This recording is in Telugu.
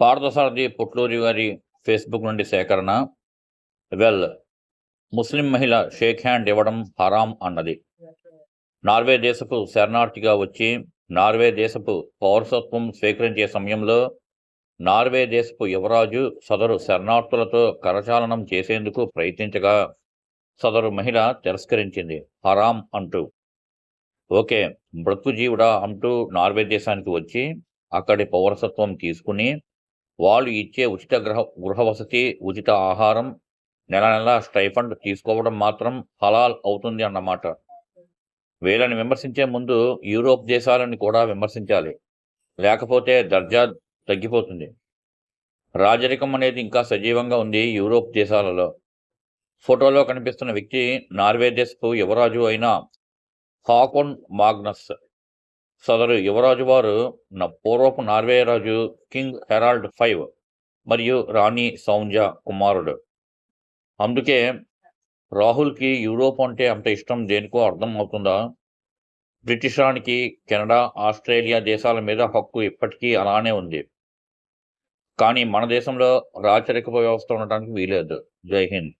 పార్థసారథి పుట్లూరి గారి ఫేస్బుక్ నుండి సేకరణ. వెల్ ముస్లిం మహిళ షేక్ హ్యాండ్ ఇవ్వడం హరాం అన్నది. నార్వే దేశపు శరణార్థిగా వచ్చి నార్వే దేశపు పౌరసత్వం స్వీకరించే సమయంలో నార్వే దేశపు యువరాజు సదరు శరణార్థులతో కరచాలనం చేసేందుకు ప్రయత్నించగా సదరు మహిళ తిరస్కరించింది. హరాం అంటూ. ఓకే మృతుజీవుడా అంటూ నార్వే దేశానికి వచ్చి అక్కడి పౌరసత్వం తీసుకుని వాళ్ళు ఇచ్చే ఉచిత గృహ గృహవసతి ఉచిత ఆహారం నెల నెల స్టైఫండ్ తీసుకోవడం మాత్రం హలాల్ అవుతుంది అన్నమాట. వీళ్ళని విమర్శించే ముందు యూరోప్ దేశాలను కూడా విమర్శించాలి. లేకపోతే దర్జా తగ్గిపోతుంది. రాజరికం అనేది ఇంకా సజీవంగా ఉంది యూరోప్ దేశాలలో. ఫోటోలో కనిపిస్తున్న వ్యక్తి నార్వే దేశపు యువరాజు అయిన హాకోన్ మాగ్నస్. సదరు యువరాజు వారు నా పూర్వపు నార్వే రాజు కింగ్ హెరాల్డ్ ఫైవ్ మరియు రాణి సౌంజ కుమారుడు. అందుకే రాహుల్కి యూరోప్ అంటే అంత ఇష్టం దేనికో అర్థం అవుతుందా? బ్రిటిష్ రాణికి కెనడా ఆస్ట్రేలియా దేశాల మీద హక్కు ఇప్పటికీ అలానే ఉంది. కానీ మన దేశంలో రాచరిక వ్యవస్థ ఉండటానికి వీలేదు జై హింద్.